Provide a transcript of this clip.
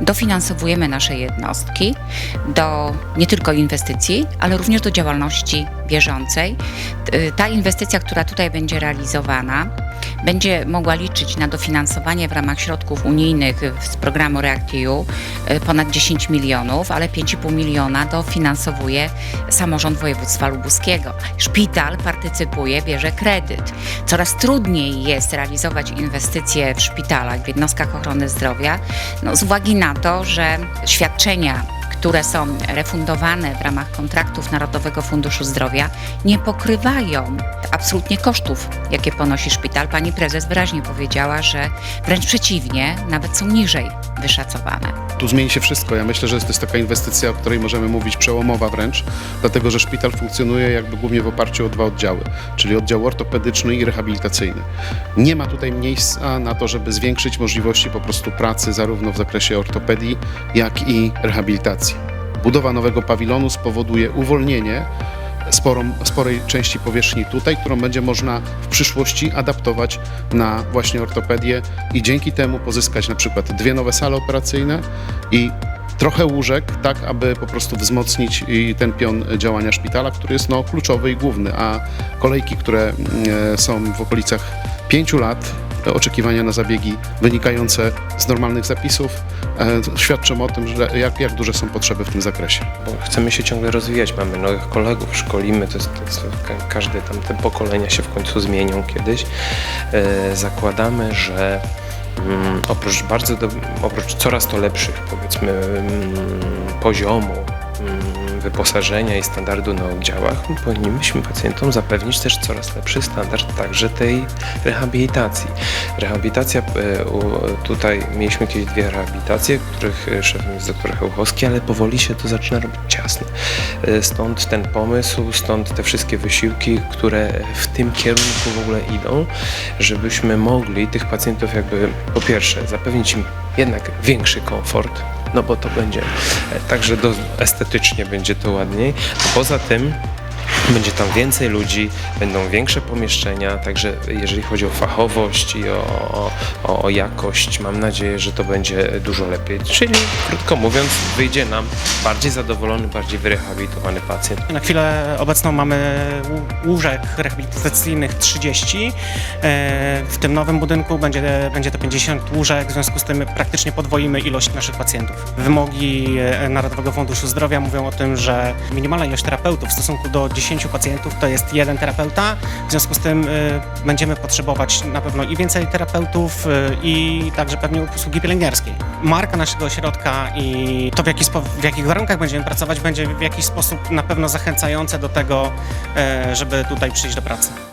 dofinansowujemy nasze jednostki do nie tylko inwestycji, ale również do działalności bieżącej. Y, Ta inwestycja, która tutaj będzie realizowana, będzie mogła liczyć na dofinansowanie w ramach środków unijnych z programu REACT-EU y, ponad 10 milionów, ale 5,5 miliona dofinansowuje samorząd województwa lubuskiego. Szpital partycypuje, bierze kredyt. Coraz trudniej jest realizować inwestycje w szpitalach, w jednostkach ochrony zdrowia, no, z uwagi na to, że świadczenia które są refundowane w ramach kontraktów Narodowego Funduszu Zdrowia, nie pokrywają absolutnie kosztów, jakie ponosi szpital. Pani prezes wyraźnie powiedziała, że wręcz przeciwnie, nawet są niżej wyszacowane. Tu zmieni się wszystko. Ja myślę, że to jest taka inwestycja, o której możemy mówić przełomowa wręcz, dlatego że szpital funkcjonuje jakby głównie w oparciu o dwa oddziały, czyli oddział ortopedyczny i rehabilitacyjny. Nie ma tutaj miejsca na to, żeby zwiększyć możliwości po prostu pracy zarówno w zakresie ortopedii, jak i rehabilitacji. Budowa nowego pawilonu spowoduje uwolnienie sporą, sporej części powierzchni tutaj, którą będzie można w przyszłości adaptować na właśnie ortopedię i dzięki temu pozyskać na przykład dwie nowe sale operacyjne i trochę łóżek, tak aby po prostu wzmocnić ten pion działania szpitala, który jest no, kluczowy i główny, a kolejki, które mm, e, są w okolicach pięciu lat oczekiwania na zabiegi wynikające z normalnych zapisów e, świadczą o tym, że jak, jak duże są potrzeby w tym zakresie. chcemy się ciągle rozwijać, mamy nowych kolegów, szkolimy, to jest, to jest ka- każde tam te pokolenia się w końcu zmienią kiedyś. E, zakładamy, że mm, oprócz bardzo, do, oprócz coraz to lepszych powiedzmy mm, poziomu mm, wyposażenia i standardu na oddziałach, powinniśmy pacjentom zapewnić też coraz lepszy standard także tej rehabilitacji. Rehabilitacja, e, tutaj mieliśmy kiedyś dwie rehabilitacje, których e, szefem jest dr Chełchowski, ale powoli się to zaczyna robić ciasne. Stąd ten pomysł, stąd te wszystkie wysiłki, które w tym kierunku w ogóle idą, żebyśmy mogli tych pacjentów jakby po pierwsze zapewnić im jednak większy komfort, no bo to będzie e, także do, estetycznie będzie to ładniej. Poza tym będzie tam więcej ludzi, będą większe pomieszczenia, także jeżeli chodzi o fachowość i o, o, o, jakość, mam nadzieję, że to będzie dużo lepiej. Czyli krótko mówiąc, wyjdzie nam bardziej zadowolony, bardziej wyrehabilitowany pacjent. Na chwilę obecną mamy łó- łóżek rehabilitacyjnych 30. E, W tym nowym budynku będzie, będzie to 50 łóżek, w związku z tym praktycznie podwoimy ilość naszych pacjentów. Wymogi e, Narodowego Funduszu Zdrowia mówią o tym, że minimalna ilość terapeutów w stosunku do 10 pacjentów to jest jeden terapeuta. W związku z tym e, będziemy potrzebować na pewno i więcej terapeutów e, i także pewnie usługi pielęgniarskiej. Marka naszego ośrodka i to w, jaki w jakich warunkach będziemy pracować będzie w jakiś sposób na pewno zachęcające do tego, e, żeby tutaj przyjść do pracy.